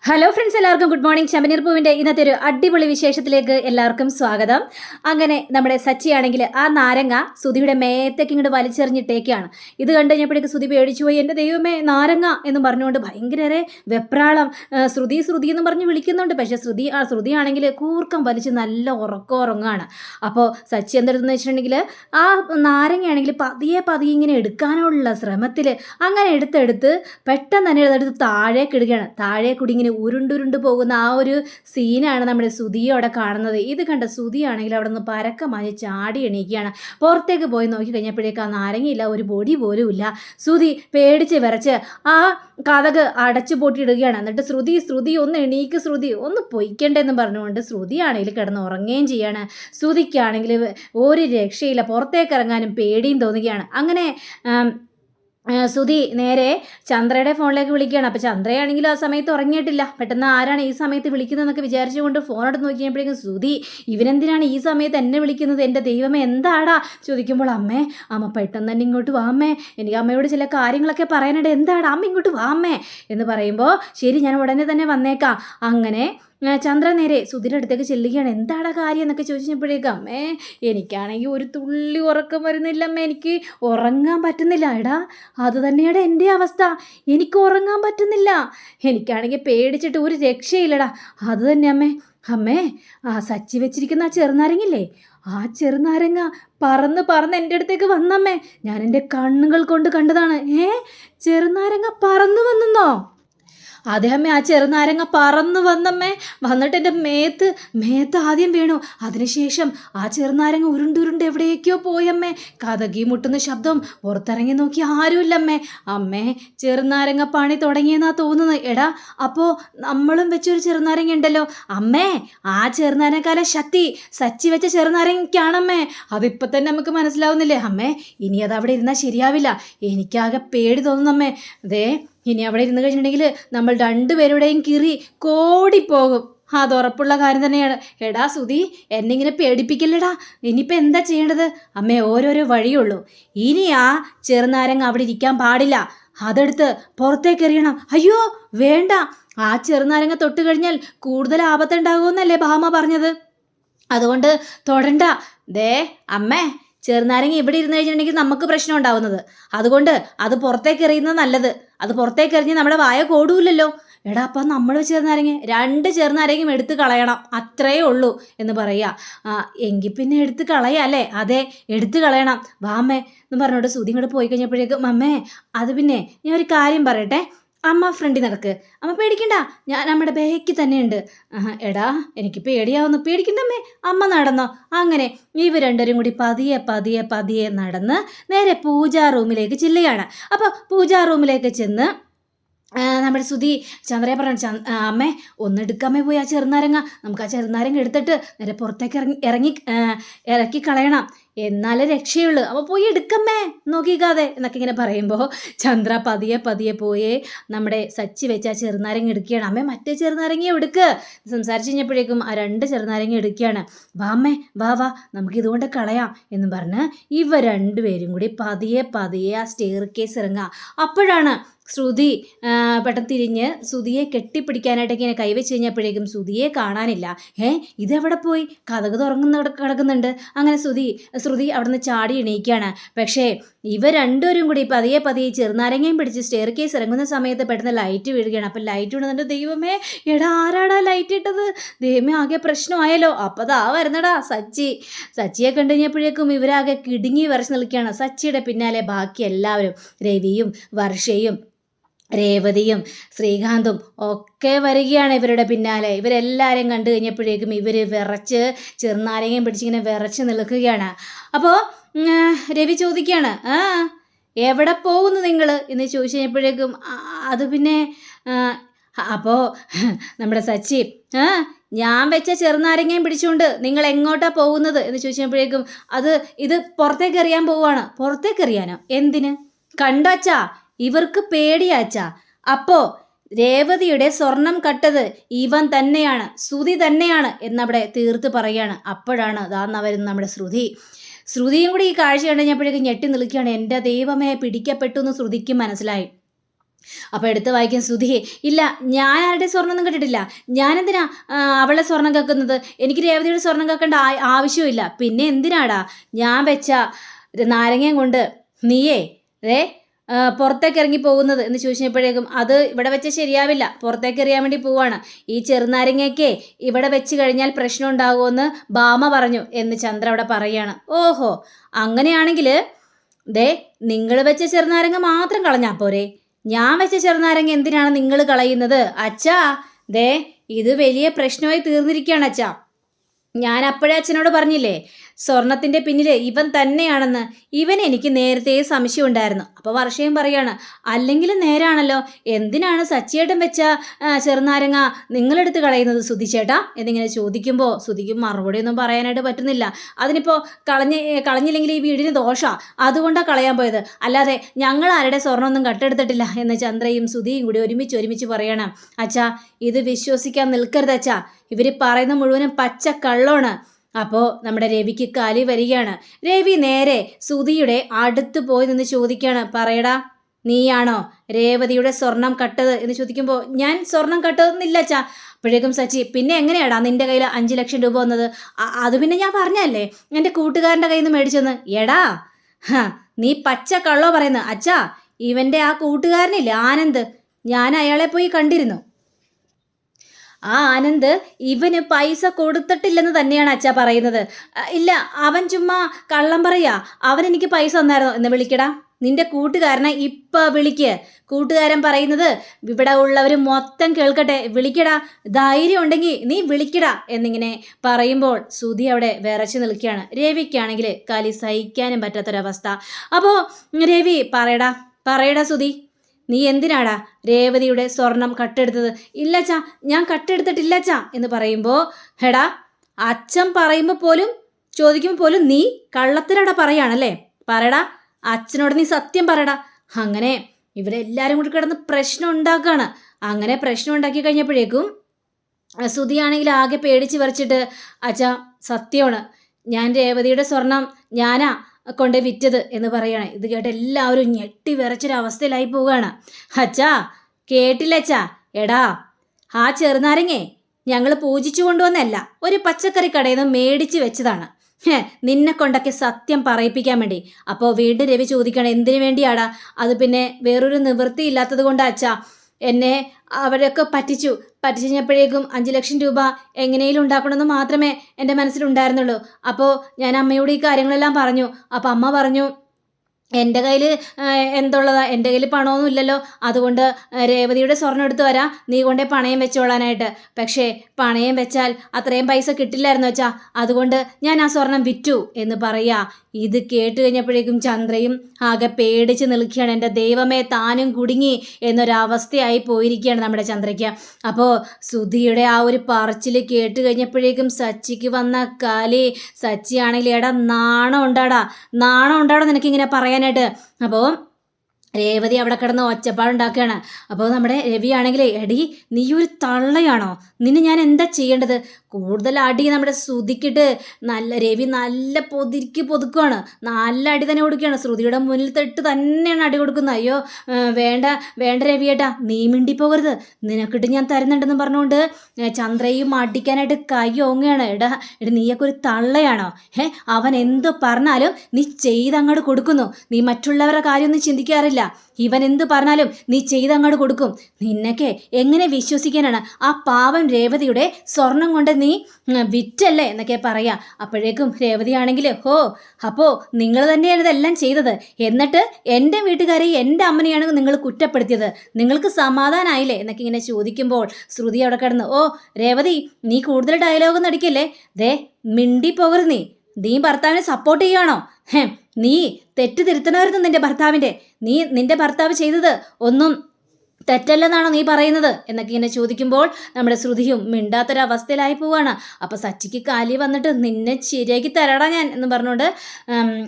Hello friends എല്ലാവർക്കും good morning ചമനീർ പൂവിന്റെ ഇന്നത്തെ ഒരു അടിപൊളി വിശേഷത്തിലേക്ക് എല്ലാവർക്കും സ്വാഗതം. അങ്ങനെ നമ്മുടെ സച്ചിയാണെങ്കിൽ ആ നാരങ്ങ സുധിയുടെ മേത്തേക്ക് ഇങ്ങോട്ട് വലിച്ചെറിഞ്ഞിട്ടേക്കാണ് ഇത് കണ്ടു കഴിഞ്ഞപ്പോഴേക്ക് സുധി പേടിച്ചു പോയി. എന്റെ ദൈവമേ നാരങ്ങ എന്ന് പറഞ്ഞുകൊണ്ട് ഭയങ്കര വെപ്രാളം ശ്രുതി ശ്രുതി എന്ന് പറഞ്ഞ് വിളിക്കുന്നുണ്ട്. പക്ഷേ ശ്രുതി ആ ശ്രുതി ആണെങ്കിൽ കൂർക്കം വലിച്ച് നല്ല ഉറക്കം ഉറങ്ങാണ് അപ്പോൾ സച്ചി എന്തെടുത്തെന്ന് വെച്ചിട്ടുണ്ടെങ്കിൽ ആ നാരങ്ങയാണെങ്കിൽ പതിയെ പതിയെ ഇങ്ങനെ എടുക്കാനുള്ള ശ്രമത്തിൽ അങ്ങനെ എടുത്തെടുത്ത് പെട്ടെന്ന് തന്നെ അതെടുത്ത് താഴേക്ക് ഇടുകയാണ്. താഴേക്ക് കൂടി ഇങ്ങനെ ഉരുണ്ടുരുണ്ട് പോകുന്ന ആ ഒരു സീനാണ് നമ്മുടെ സുധിയെ അവിടെ കാണുന്നത്. ഇത് കണ്ട സുധിയാണെങ്കിൽ അവിടെ നിന്ന് പരക്കമായി ചാടി എണീക്കുകയാണ്. പുറത്തേക്ക് പോയി നോക്കി കഴിഞ്ഞപ്പോഴേക്ക് നാരങ്ങയില്ല ഒരു പൊടി പോലും ഇല്ല. സുധി പേടിച്ച് വിറച്ച് ആ കഥക് അടച്ചു പൂട്ടിയിടുകയാണ്. എന്നിട്ട് ശ്രുതി ശ്രുതി ഒന്ന് എണീക്ക് ശ്രുതി ഒന്ന് പൊയ്ക്കണ്ടെന്ന് പറഞ്ഞുകൊണ്ട് ശ്രുതിയാണെങ്കിൽ കിടന്ന് ഉറങ്ങുകയും ചെയ്യാണ്. ശ്രുതിക്കാണെങ്കിൽ ഒരു രക്ഷയില്ല പുറത്തേക്ക് ഇറങ്ങാനും പേടിയും തോന്നുകയാണ്. അങ്ങനെ സുധി നേരെ ചന്ദ്രയുടെ ഫോണിലേക്ക് വിളിക്കുകയാണ്. അപ്പോൾ ചന്ദ്രയാണെങ്കിലും ആ സമയത്ത് ഉറങ്ങിയിട്ടില്ല. പെട്ടെന്ന് ആരാണ് ഈ സമയത്ത് വിളിക്കുന്നതെന്നൊക്കെ വിചാരിച്ചുകൊണ്ട് ഫോൺ എടുത്ത് നോക്കിയപ്പോഴേക്കും സുധി ഇവനെന്തിനാണ് ഈ സമയത്ത് എന്നെ വിളിക്കുന്നത്? എന്റെ ദൈവമേ എന്താടാ? ചോദിക്കുമ്പോൾ അമ്മേ അമ്മ പെട്ടെന്ന് തന്നെ ഇങ്ങോട്ട് വാ അമ്മേ. എനിക്ക് അമ്മയോട് ചില കാര്യങ്ങളൊക്കെ പറയാനുണ്ട്. എന്താടാ? അമ്മ ഇങ്ങോട്ട് വാ അമ്മേ. എന്ന് പറയുമ്പോൾ ശരി ഞാൻ ഉടനെ തന്നെ വന്നേക്കാം. അങ്ങനെ ചന്ദ്ര നേരെ സുധിയുടെ അടുത്തേക്ക് ചെല്ലുകയാണ്. എന്താടാ കാര്യം എന്നൊക്കെ ചോദിച്ചപ്പോഴേക്കും അമ്മേ എനിക്കാണെങ്കിൽ ഒരു തുള്ളി ഉറക്കം വരുന്നില്ല എനിക്ക് ഉറങ്ങാൻ പറ്റുന്നില്ല എടാ. അത് തന്നെയാണ് എന്റെ അവസ്ഥ. എനിക്ക് ഉറങ്ങാൻ പറ്റുന്നില്ല. എനിക്കാണെങ്കിൽ പേടിച്ചിട്ട് ഒരു രക്ഷയില്ലടാ. അത് തന്നെ അമ്മേ. അമ്മേ ആ സച്ചി വെച്ചിരിക്കുന്ന ആ ചെറുനാരങ്ങില്ലേ ആ ചെറുനാരങ്ങ പറന്ന് പറന്ന് എന്റെ അടുത്തേക്ക് വന്നമ്മേ. ഞാൻ എന്റെ കണ്ണുകൾ കൊണ്ട് കണ്ടതാണ്. ഏ ചെറുനാരങ്ങ പറന്നു വന്നെന്നോ? അദ്ദേഹമേ ആ ചെറുനാരങ്ങ പറന്നു വന്നമ്മേ. വന്നിട്ട് എന്റെ മേത്ത് മേത്ത് ആദ്യം വീണു. അതിനുശേഷം ആ ചെറുനാരങ്ങ ഉരുണ്ടുരുണ്ട് എവിടേക്കോ പോയമ്മേ. കഥകി മുട്ടുന്ന ശബ്ദം പുറത്തിറങ്ങി നോക്കി ആരുമില്ലമ്മേ. അമ്മേ ചെറുനാരങ്ങ പണി തുടങ്ങിയെന്നാ തോന്നുന്നത്. എടാ അപ്പോൾ നമ്മളും വെച്ചൊരു ചെറുനാരങ്ങ ഉണ്ടല്ലോ. അമ്മേ ആ ചെറുനാരങ്ങക്കാല ശക്തി സച്ചി വെച്ച ചെറുനാരങ്ങയ്ക്കാണമ്മേ അതിപ്പോൾ തന്നെ നമുക്ക് മനസ്സിലാവുന്നില്ലേ? അമ്മേ ഇനി അത് അവിടെ ഇരുന്നാൽ ശരിയാവില്ല. എനിക്കാകെ പേടി തോന്നുന്നമ്മേ. ദേ ഇനി അവിടെ ഇരുന്ന് കഴിഞ്ഞിട്ടുണ്ടെങ്കിൽ നമ്മൾ രണ്ടുപേരുടെയും കിറി കോടിപ്പോകും. അത് ഉറപ്പുള്ള കാര്യം തന്നെയാണ്. എടാ സുധി എന്നെ ഇങ്ങനെ പേടിപ്പിക്കില്ലടാ. ഇനിയിപ്പോൾ എന്താ ചെയ്യേണ്ടത്? അമ്മേ ഓരോരോ വഴിയുള്ളൂ ഇനി ആ ചെറുനാരങ്ങ അവിടെ ഇരിക്കാൻ പാടില്ല. അതെടുത്ത് പുറത്തേക്ക് എറിയണം. അയ്യോ വേണ്ട. ആ ചെറുനാരങ്ങ തൊട്ട് കഴിഞ്ഞാൽ കൂടുതൽ ആപത്തുണ്ടാകുമെന്നല്ലേ ഭാമ പറഞ്ഞത്. അതുകൊണ്ട് തൊടണ്ട. ദേ അമ്മേ ചെറുനാരങ്ങ ഇവിടെ ഇരുന്ന് കഴിഞ്ഞിട്ടുണ്ടെങ്കിൽ നമുക്ക് പ്രശ്നം ഉണ്ടാവുന്നത്. അതുകൊണ്ട് അത് പുറത്തേക്ക് എറിയുന്നത് നല്ലത്. അത് പുറത്തേക്ക് എറിഞ്ഞ് നമ്മുടെ വായ കോടൂല്ലല്ലോ എടാ അപ്പം നമ്മൾ ചെറുനാരങ്ങ രണ്ട് ചെറുനാരങ്ങയും എടുത്ത് കളയണം. അത്രയേ ഉള്ളൂ എന്ന് പറയുക. എങ്കിൽ പിന്നെ എടുത്ത് കളയാം അല്ലേ? അതെ എടുത്ത് കളയണം. വാമ്മേ എന്ന് പറഞ്ഞോട്ട് സുതി ഇങ്ങോട്ട് പോയി കഴിഞ്ഞപ്പോഴേക്കും മമ്മേ അത് പിന്നെ ഞാൻ ഒരു കാര്യം പറയട്ടെ. അമ്മ ഫ്രണ്ടി നടക്ക് അമ്മ പേടിക്കണ്ട. ഞാൻ നമ്മുടെ ബേക്ക് തന്നെയുണ്ട്. എടാ എനിക്ക് പേടിയാവുന്നു. പേടിക്കണ്ടമ്മേ. അമ്മ നടന്നോ. അങ്ങനെ ഇവ രണ്ടുപേരും കൂടി പതിയെ പതിയെ പതിയെ നടന്ന് നേരെ പൂജാ റൂമിലേക്ക് ചെല്ലുകയാണ്. അപ്പോൾ പൂജാ റൂമിലേക്ക് ചെന്ന് നമ്മുടെ സുധി ചന്ദ്രയെ പറഞ്ഞു അമ്മേ ഒന്ന് എടുക്കാമേ പോയി ആ ചെറുനാരങ്ങ. നമുക്ക് ആ ചെറുനാരങ്ങ എടുത്തിട്ട് നേരെ പുറത്തേക്ക് ഇറങ്ങി ഇറങ്ങി ഇറക്കി കളയണം. എന്നാലേ രക്ഷയുള്ളൂ. അപ്പോൾ പോയി എടുക്കമ്മേ നോക്കിക്കാതെ എന്നൊക്കെ ഇങ്ങനെ പറയുമ്പോൾ ചന്ദ്ര പതിയെ പതിയെ പോയി നമ്മുടെ സച്ചി വെച്ച് ആ ചെറുനാരങ്ങ എടുക്കുകയാണ്. അമ്മേ മറ്റേ ചെറുനാരങ്ങ എടുക്ക്. സംസാരിച്ച് കഴിഞ്ഞപ്പോഴേക്കും ആ രണ്ട് ചെറുനാരങ്ങ എടുക്കുകയാണ്. വാ അമ്മേ വാ വാ നമുക്ക് ഇതുകൊണ്ട് കളയാം എന്ന് പറഞ്ഞ് ഇവ രണ്ടുപേരും കൂടി പതിയെ പതിയെ ആ സ്റ്റെയർ കേസ് ഇറങ്ങുക. അപ്പോഴാണ് ശ്രുതി പെട്ടെന്ന് തിരിഞ്ഞ് സുതിയെ കെട്ടിപ്പിടിക്കാനായിട്ട് ഇങ്ങനെ കൈവച്ച് കഴിഞ്ഞപ്പോഴേക്കും സുതിയെ കാണാനില്ല. ഏ ഇതെവിടെ പോയി? കഥക് തുറങ്ങുന്ന കിട- കിടക്കുന്നുണ്ട്. അങ്ങനെ സുതി ശ്രുതി അവിടുന്ന് ചാടി എണീക്കുകയാണ് പക്ഷേ ഇവ രണ്ടുപേരും കൂടി പതിയെ പതിയെ ചെറുനാരങ്ങയും പിടിച്ച് സ്റ്റെയർ കേസ് ഇറങ്ങുന്ന സമയത്ത് പെട്ടെന്ന് ലൈറ്റ് വീഴുകയാണ്. അപ്പം ലൈറ്റ് വീണതിന്റെ ദൈവമേ എടാ ആരാടാ ലൈറ്റ് ഇട്ടത്? ദൈവമേ ആകെ പ്രശ്നമായല്ലോ. അപ്പം ദാ വരുന്നടാ സച്ചി. സച്ചിയെ കണ്ടു കഴിഞ്ഞപ്പോഴേക്കും ഇവരാകെ കിടുങ്ങി വരച്ച് നിൽക്കുകയാണ്. സച്ചിയുടെ പിന്നാലെ ബാക്കി എല്ലാവരും രവിയും വർഷയും രേവതിയും ശ്രീകാന്തും ഒക്കെ വരികയാണ് ഇവരുടെ പിന്നാലെ. ഇവരെല്ലാവരെയും കണ്ടു കഴിഞ്ഞപ്പോഴേക്കും ഇവർ വിറച്ച് ചെറുനാരങ്ങയും പിടിച്ചിങ്ങനെ വിറച്ച് നിൽക്കുകയാണ്. അപ്പോൾ രവി ചോദിക്കുകയാണ് ആ എവിടെ പോകുന്നു നിങ്ങൾ എന്ന് ചോദിച്ചു കഴിഞ്ഞപ്പോഴേക്കും അത് പിന്നെ അപ്പോൾ നമ്മുടെ സച്ചി ആ ഞാൻ വെച്ച ചെറുനാരങ്ങയും പിടിച്ചുകൊണ്ട് നിങ്ങൾ എങ്ങോട്ടാ പോകുന്നത്? എന്ന് ചോദിച്ചപ്പോഴേക്കും അത് ഇത് പുറത്തേക്ക് എറിയാൻ പോവുകയാണ്. പുറത്തേക്ക് എറിയാനോ? എന്തിന്? കണ്ടച്ചാ ഇവർക്ക് പേടിയാച്ച. അപ്പോ രേവതിയുടെ സ്വർണം കട്ടത് ഇവൻ തന്നെയാണ് ശ്രുതി തന്നെയാണ് എന്നവിടെ തീർത്ത് പറയാണ്. അപ്പോഴാണ് ദാന്ന് വരുന്ന നമ്മുടെ ശ്രുതി. ശ്രുതിയും കൂടി ഈ കാഴ്ച കഴിഞ്ഞപ്പോഴേക്കും ഞെട്ടി നിൽക്കുകയാണ്. എന്റെ ദൈവമേ പിടിക്കപ്പെട്ടു എന്ന് ശ്രുതിക്ക് മനസ്സിലായി. അപ്പോൾ എടുത്ത് വായിക്കും സുധി ഇല്ല ഞാൻ ആരുടെ സ്വർണമൊന്നും കണ്ടിട്ടില്ല. ഞാനെന്തിനാ അവളെ സ്വർണം കേൾക്കുന്നത് എനിക്ക് രേവതിയുടെ സ്വർണം കേൾക്കേണ്ട ആവശ്യമില്ല. പിന്നെ എന്തിനാടാ? ഞാൻ വെച്ച നാരങ്ങയും കൊണ്ട് നീയേ ഏ പുറത്തേക്ക് ഇറങ്ങി പോകുന്നത് എന്ന് ചോദിച്ചപ്പോഴേക്കും അത് ഇവിടെ വെച്ച് ശരിയാവില്ല. പുറത്തേക്ക് എറിയാൻ വേണ്ടി പോവാണ്. ഈ ചെറുനാരങ്ങയൊക്കെ ഇവിടെ വെച്ച് കഴിഞ്ഞാൽ പ്രശ്നം ഉണ്ടാകുമെന്ന് ബാമ പറഞ്ഞു എന്ന് ചന്ദ്ര അവിടെ പറയാണ് ഓഹോ അങ്ങനെയാണെങ്കിൽ ദേ നിങ്ങൾ വെച്ച ചെറുനാരങ്ങ മാത്രം കളഞ്ഞാൽ പോരെ. ഞാൻ വെച്ച ചെറുനാരങ്ങ എന്തിനാണ് നിങ്ങൾ കളയുന്നത്? അച്ഛാ ദേ ഇത് വലിയ പ്രശ്നമായി തീർന്നിരിക്കുകയാണ് അച്ഛാ. ഞാൻ അപ്പോഴേ അച്ഛനോട് പറഞ്ഞില്ലേ സ്വർണത്തിന്റെ പിന്നിൽ ഇവൻ തന്നെയാണെന്ന്. ഇവൻ എനിക്ക് നേരത്തെ സംശയം ഉണ്ടായിരുന്നു അപ്പോൾ വർഷയും പറയാണ് അല്ലെങ്കിലും നേരാണല്ലോ. എന്തിനാണ് സച്ചിയേട്ടൻ വെച്ച ചെറുനാരങ്ങ നിങ്ങളെടുത്ത് കളയുന്നത്? സുധിച്ചേട്ടാ എന്നിങ്ങനെ ചോദിക്കുമ്പോൾ സുധിക്കും മറുപടിയൊന്നും പറയാനായിട്ട് പറ്റുന്നില്ല. അതിനിപ്പോൾ കളഞ്ഞ് കളഞ്ഞില്ലെങ്കിൽ ഈ വീടിന് ദോഷമാണ് അതുകൊണ്ടാണ് കളയാൻ പോയത്. അല്ലാതെ ഞങ്ങൾ ആരുടെ സ്വർണമൊന്നും കട്ടെടുത്തിട്ടില്ല എന്ന് ചന്ദ്രയും സുധിയും കൂടി ഒരുമിച്ച് ഒരുമിച്ച് പറയണം അച്ഛാ ഇത് വിശ്വസിക്കാൻ നിൽക്കരുത് അച്ഛാ. ഇവർ പറയുന്ന മുഴുവനും പച്ച കള്ളമാണ് അപ്പോൾ നമ്മുടെ രവിക്ക് കാലി വരികയാണ്. രവി നേരെ സുധിയുടെ അടുത്ത് പോയി നിന്ന് ചോദിക്കുകയാണ് പറയടാ നീയാണോ രേവതിയുടെ സ്വർണം കട്ടത്? എന്ന് ചോദിക്കുമ്പോൾ ഞാൻ സ്വർണം കട്ടതെന്നില്ല ചാ അപ്പോഴേക്കും സച്ചി പിന്നെ എങ്ങനെയാടാ നിന്റെ കയ്യിൽ അഞ്ച് ലക്ഷം രൂപ വന്നത്? അത് പിന്നെ ഞാൻ പറഞ്ഞല്ലേ എന്റെ കൂട്ടുകാരന്റെ കയ്യിൽ നിന്ന് മേടിച്ചെന്ന്. എടാ നീ പച്ച കള്ളോ പറയുന്നത്. അച്ഛാ ഇവന്റെ ആ കൂട്ടുകാരനില്ലേ ആനന്ദ് ഞാൻ അയാളെ പോയി കണ്ടിരുന്നു. ആ ആനന്ദ് ഇവന് പൈസ കൊടുത്തിട്ടില്ലെന്ന് തന്നെയാണ് അച്ഛ പറയുന്നത്. ഇല്ല അവൻ ചുമ്മാ കള്ളം പറയാ. അവൻ എനിക്ക് പൈസ തന്നായിരുന്നു? എന്ന് വിളിക്കടാ. നിന്റെ കൂട്ടുകാരനെ ഇപ്പൊ വിളിക്ക്. കൂട്ടുകാരൻ പറയുന്നത് ഇവിടെ ഉള്ളവർ മൊത്തം കേൾക്കട്ടെ. വിളിക്കടാ. ധൈര്യം ഉണ്ടെങ്കിൽ നീ വിളിക്കടാ. എന്നിങ്ങനെ പറയുമ്പോൾ സുധി അവിടെ വിറച്ചു നിൽക്കുകയാണ്. രവിക്കാണെങ്കിൽ കലി സഹിക്കാനും പറ്റാത്തൊരവസ്ഥ. അപ്പോൾ രവി പറയടാ പറയടാ സുധി. നീ എന്തിനാടാ രേവതിയുടെ സ്വർണം കട്ടെടുത്തത്? ഇല്ലച്ചാ ഞാൻ കട്ടെടുത്തിട്ടില്ലച്ചാ എന്ന് പറയുമ്പോൾ ഹെടാ അച്ഛൻ പറയുമ്പോൾ പോലും ചോദിക്കുമ്പോൾ പോലും നീ കള്ളത്തിനടാ പറയാണല്ലേ പറയടാ അച്ഛനോട് നീ സത്യം പറയടാ. അങ്ങനെ ഇവരെല്ലാവരും കൂടി കിടന്ന് പ്രശ്നം ഉണ്ടാക്കുകയാണ് അങ്ങനെ പ്രശ്നം ഉണ്ടാക്കി കഴിഞ്ഞപ്പോഴേക്കും സുതിയാണെങ്കിൽ ആകെ പേടിച്ച് വരച്ചിട്ട് അച്ഛാ സത്യമാണ്. ഞാൻ രേവതിയുടെ സ്വർണം ഞാനാ കൊണ്ട് വിറ്റത് എന്ന് പറയണ. ഇത് കേട്ട് എല്ലാവരും ഞെട്ടി വിറച്ചൊരവസ്ഥയിലായി പോവുകയാണ്. അച്ഛാ കേട്ടില്ലച്ചാ എടാ ആ ചെറുനാരങ്ങേ ഞങ്ങൾ പൂജിച്ചു കൊണ്ടുവന്നല്ല ഒരു പച്ചക്കറി കടയിൽ നിന്ന് മേടിച്ച് വെച്ചതാണ്. നിന്നെ കൊണ്ടൊക്കെ സത്യം പറയിപ്പിക്കാൻ വേണ്ടി. അപ്പോൾ വീണ്ടും രവി ചോദിക്കണം എന്തിനു വേണ്ടിയാടാ? അത് പിന്നെ വേറൊരു നിവൃത്തി ഇല്ലാത്തത് കൊണ്ടാ അച്ഛാ. എന്നെ അവരൊക്കെ പറ്റിച്ചു. പറ്റിച്ചു കഴിഞ്ഞപ്പോഴേക്കും അഞ്ച് ലക്ഷം രൂപ എങ്ങനെയും ഉണ്ടാക്കണമെന്ന് മാത്രമേ എന്റെ മനസ്സിലുണ്ടായിരുന്നുള്ളൂ. അപ്പോൾ ഞാൻ അമ്മയോട് ഈ കാര്യങ്ങളെല്ലാം പറഞ്ഞു. അപ്പോൾ അമ്മ പറഞ്ഞു എന്റെ കയ്യിൽ എന്തുള്ളതാ? എന്റെ കയ്യിൽ പണമൊന്നും ഇല്ലല്ലോ. അതുകൊണ്ട് രേവതിയുടെ സ്വർണം എടുത്തു വരാം. നീ കൊണ്ടേ പണയം വെച്ചോളാനായിട്ട്. പക്ഷേ പണയം വെച്ചാൽ അത്രയും പൈസ കിട്ടില്ലായിരുന്നു വെച്ചാ അതുകൊണ്ട് ഞാൻ ആ സ്വർണം വിറ്റു എന്ന് പറയാ. ഇത് കേട്ട് കഴിഞ്ഞപ്പോഴേക്കും ചന്ദ്രയും ആകെ പേടിച്ച് നിൽക്കുകയാണ്. എന്റെ ദൈവമേ താനും കുടുങ്ങി എന്നൊരവസ്ഥയായി പോയിരിക്കുകയാണ് നമ്മുടെ ചന്ദ്രയ്ക്ക്. അപ്പോൾ സുധിയുടെ ആ ഒരു പറച്ചിൽ കേട്ട് കഴിഞ്ഞപ്പോഴേക്കും സച്ചിക്ക് വന്ന കാലി സച്ചിയാണെങ്കിൽ എടാ നാണം ഉണ്ടാടാ നാണം ഉണ്ടാടാ നിനക്കിങ്ങനെ പറയാനായിട്ട്. അപ്പോൾ രേവതി അവിടെ കിടന്ന് ഒച്ചപ്പാടുണ്ടാക്കുകയാണ്. അപ്പോൾ നമ്മുടെ രവിയാണെങ്കിൽ എടി നീ ഒരു തള്ളയാണോ? നിന്നെ ഞാൻ എന്താ ചെയ്യേണ്ടത്? കൂടുതൽ അടി നമ്മുടെ ശ്രുതിക്കിട്ട് നല്ല രവി നല്ല പൊതിക്ക് പൊതുക്കുകയാണ് നല്ല അടി തന്നെ കൊടുക്കുകയാണ്. ശ്രുതിയുടെ മുന്നിൽ തൊട്ട് തന്നെയാണ് അടി കൊടുക്കുന്നത്. അയ്യോ വേണ്ട വേണ്ട രവിയേട്ടാ നീ മിണ്ടി പോകരുത് നിനക്കിട്ട് ഞാൻ തരുന്നുണ്ടെന്ന് പറഞ്ഞുകൊണ്ട് ചന്ദ്രയും അടിക്കാനായിട്ട് കൈ ഓങ്ങുകയാണ്. എടാ എടി നീയൊക്കെ ഒരു തള്ളയാണോ? ഏ അവൻ എന്ത് പറഞ്ഞാലും നീ ചെയ്തങ്ങോട്ട് കൊടുക്കുന്നു. നീ മറ്റുള്ളവരുടെ കാര്യമൊന്നും ചിന്തിക്കാറില്ല. ഇവൻ എന്ത് പറഞ്ഞാലും നീ ചെയ്തങ്ങോട്ട് കൊടുക്കും. നിന്നൊക്കെ എങ്ങനെ വിശ്വസിക്കാനാണ് ആ പാവം രേവതിയുടെ സ്വർണം കൊണ്ട് നീ വിറ്റല്ലേ എന്നൊക്കെ പറയാ. അപ്പോഴേക്കും രേവതിയാണെങ്കിൽ ഹോ അപ്പോ നിങ്ങൾ തന്നെയാണ് ഇതെല്ലാം ചെയ്തത്. എന്നിട്ട് എന്റെ വീട്ടുകാരെ എന്റെ അമ്മനെയാണ് നിങ്ങൾ കുറ്റപ്പെടുത്തിയത്. നിങ്ങൾക്ക് സമാധാനമായില്ലേ എന്നൊക്കെ ഇങ്ങനെ ചോദിക്കുമ്പോൾ ശ്രുതി അവിടെ കിടന്ന് ഓ രേവതി നീ കൂടുതൽ ഡയലോഗ് നടിക്കല്ലേ ദേ മിണ്ടി പോകരുത് നീ. നീ ഭർത്താവിനെ സപ്പോർട്ട് ചെയ്യുകയാണോ നീ തെറ്റ് തിരുത്തണമായിരുന്നു നിന്റെ ഭർത്താവിന്റെ. നീ നിന്റെ ഭർത്താവ് ചെയ്തത് ഒന്നും തെറ്റല്ലെന്നാണോ നീ പറയുന്നത്? എന്നൊക്കെ ഇങ്ങനെ ചോദിക്കുമ്പോൾ നമ്മുടെ ശ്രുതിയും മിണ്ടാത്തൊരവസ്ഥയിലായി പോവാണ്. അപ്പോൾ സച്ചിക്ക് കാലി വന്നിട്ട് നിന്നെ ശരിയാക്കി തരടാ ഞാൻ എന്ന് പറഞ്ഞുകൊണ്ട്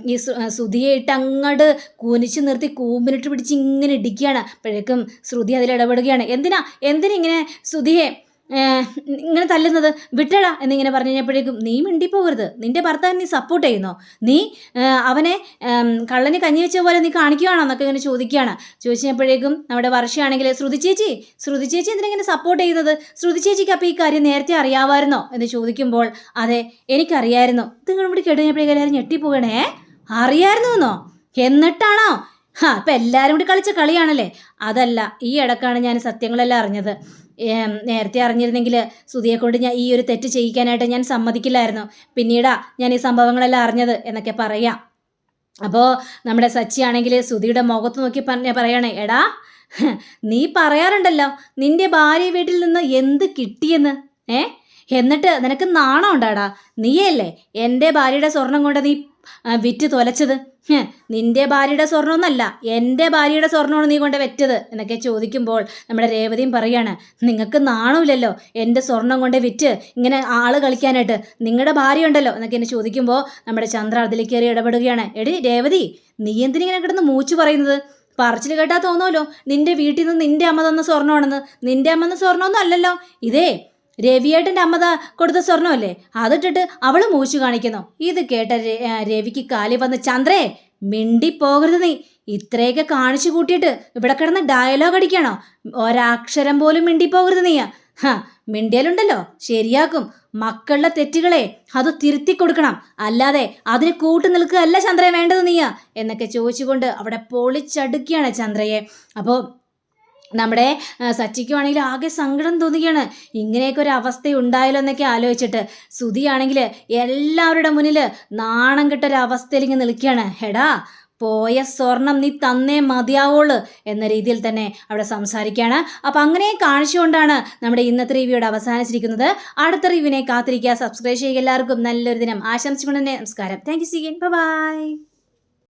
ഈ ശ്രു- ശ്രുതിയെ ഇട്ട് അങ്ങോട്ട് കൂനിച്ച് നിർത്തി കൂമ്പിനിട്ട് പിടിച്ച് ഇങ്ങനെ ഇടിക്കുകയാണ്. അപ്പോഴേക്കും ശ്രുതി അതിൽ ഇടപെടുകയാണ്. എന്തിനാ? എന്തിനിങ്ങനെ ശ്രുതിയെ ഇങ്ങനെ തല്ലുന്നത് വിട്ടടാ എന്നിങ്ങനെ പറഞ്ഞു കഴിഞ്ഞപ്പോഴേക്കും നീ മിണ്ടിപ്പോകരുത്. നിന്റെ ഭർത്താവിന് നീ സപ്പോർട്ട് ചെയ്യുന്നോ? നീ അവനെ കള്ളനെ കഞ്ഞി വെച്ച പോലെ നീ കാണിക്കുകയാണോ എന്നൊക്കെ ഇങ്ങനെ ചോദിക്കുകയാണ്. ചോദിച്ചപ്പോഴേക്കും നമ്മുടെ വർഷയാണെങ്കിൽ ശ്രുതി ചേച്ചി ശ്രുതി ചേച്ചി എന്തിനെങ്ങനെ സപ്പോർട്ട് ചെയ്യുന്നത്? ശ്രുതി ചേച്ചിക്ക് അപ്പോൾ ഈ കാര്യം നേരത്തെ അറിയാമായിരുന്നോ? എന്ന് ചോദിക്കുമ്പോൾ അതെ എനിക്കറിയായിരുന്നു. നിങ്ങൾ കൂടി കേട്ടുകഴിഞ്ഞപ്പോഴേക്കും എല്ലാവരും ഞെട്ടിപ്പോകണേ അറിയായിരുന്നു എന്നോ എന്നിട്ടാണോ? ഹാ ഇപ്പം എല്ലാവരും കൂടി കളിച്ച കളിയാണല്ലേ? അതല്ല ഈ ഇടക്കാണ് ഞാൻ സത്യങ്ങളെല്ലാം അറിഞ്ഞത്. നേരത്തെ അറിഞ്ഞിരുന്നെങ്കിൽ സുധിയെ കൊണ്ട് ഞാൻ ഈ ഒരു തെറ്റ് ചെയ്യിക്കാനായിട്ട് ഞാൻ സമ്മതിക്കില്ലായിരുന്നു. പിന്നീടാ ഞാൻ ഈ സംഭവങ്ങളെല്ലാം അറിഞ്ഞത് എന്നൊക്കെ പറയാം. അപ്പോൾ നമ്മുടെ സച്ചി ആണെങ്കിൽ സുധിയുടെ മുഖത്ത് നോക്കി പറഞ്ഞ പറയണേ എടാ നീ പറയാറുണ്ടല്ലോ നിന്റെ ഭാര്യ വീട്ടിൽ നിന്ന് എന്ത് കിട്ടിയെന്ന്? ഏ? എന്നിട്ട് നിനക്ക് നാണം ഉണ്ടാടാ നീയല്ലേ എന്റെ ഭാര്യയുടെ സ്വർണം കൊണ്ട് നീ വിറ്റ് തൊലച്ചത്. നിന്റെ ഭാര്യയുടെ സ്വർണമൊന്നല്ല എന്റെ ഭാര്യയുടെ സ്വർണമാണ് നീ കൊണ്ട് വെറ്റത് എന്നൊക്കെ ചോദിക്കുമ്പോൾ നമ്മുടെ രേവതിയും പറയാണ് നിങ്ങൾക്ക് നാണമില്ലല്ലോ എന്റെ സ്വർണം കൊണ്ട് വിറ്റ് ഇങ്ങനെ ആൾ കളിക്കാനായിട്ട്. നിങ്ങളുടെ ഭാര്യ ഉണ്ടല്ലോ എന്നൊക്കെ എന്നെ ചോദിക്കുമ്പോൾ നമ്മുടെ ചന്ദ്ര അതിലേക്ക് കയറി ഇടപെടുകയാണ്. എടി രേവതി നീ എന്തിനിങ്ങനെ കിടന്ന് മൂച്ചു പറയുന്നത്? പറച്ചിൽ കേട്ടാൽ തോന്നുമല്ലോ നിന്റെ വീട്ടിൽ നിന്ന് നിന്റെ അമ്മ തന്ന സ്വർണമാണെന്ന്. നിന്റെ അമ്മ തന്ന സ്വർണമൊന്നും അല്ലല്ലോ. ഇതേ രവിയേട്ടന്റെ അമ്മത കൊടുത്ത സ്വർണമല്ലേ അതിട്ടിട്ട് അവൾ മൂശു കാണിക്കുന്നു. ഇത് കേട്ട രവിക്ക് കാലി വന്ന് ചന്ദ്രേ മിണ്ടി പോകരുത് നീ. ഇത്രയൊക്കെ കാണിച്ചു കൂട്ടിയിട്ട് ഇവിടെ കിടന്ന് ഡയലോഗ് അടിക്കണോ? ഒരക്ഷരം പോലും മിണ്ടി പോകരുത് നീ. ഹ മിണ്ടിയാലുണ്ടല്ലോ. ശരിയാക്കും. മക്കളുടെ തെറ്റുകളെ അത് തിരുത്തി കൊടുക്കണം. അല്ലാതെ അതിന് കൂട്ടു നിൽക്കുകയല്ല ചന്ദ്രയെ വേണ്ടത് നീയ എന്നൊക്കെ ചോദിച്ചുകൊണ്ട് അവിടെ പൊളിച്ചടുക്കുകയാണ് ചന്ദ്രയെ. അപ്പോൾ നമ്മുടെ സച്ചിക്ക് സച്ചിക്കുവാണെങ്കിൽ ആകെ സങ്കടം തോന്നുകയാണ് ഇങ്ങനെയൊക്കെ ഒരു അവസ്ഥ ഉണ്ടായല്ലോ എന്നൊക്കെ ആലോചിച്ചിട്ട്. സുതിയാണെങ്കിൽ എല്ലാവരുടെ മുന്നിൽ നാണം കെട്ട ഒരു അവസ്ഥയിൽ ഇങ്ങനെ നിൽക്കുകയാണ്. എടാ പോയ സ്വർണം നീ തന്നേ മതിയാവുള്ളൂ എന്ന രീതിയിൽ തന്നെ അവിടെ സംസാരിക്കുകയാണ്. അപ്പം അങ്ങനെ കാണിച്ചുകൊണ്ടാണ് നമ്മുടെ ഇന്നത്തെ റിവ്യൂടെ അവസാനിച്ചിരിക്കുന്നത്. അടുത്ത റിവ്യൂവിനെ കാത്തിരിക്കുക. സബ്സ്ക്രൈബ് ചെയ്യുക എല്ലാവർക്കും. നല്ലൊരു ദിനം. ആശംസിച്ചുകൊണ്ട് തന്നെ നമസ്കാരം. Thank you C by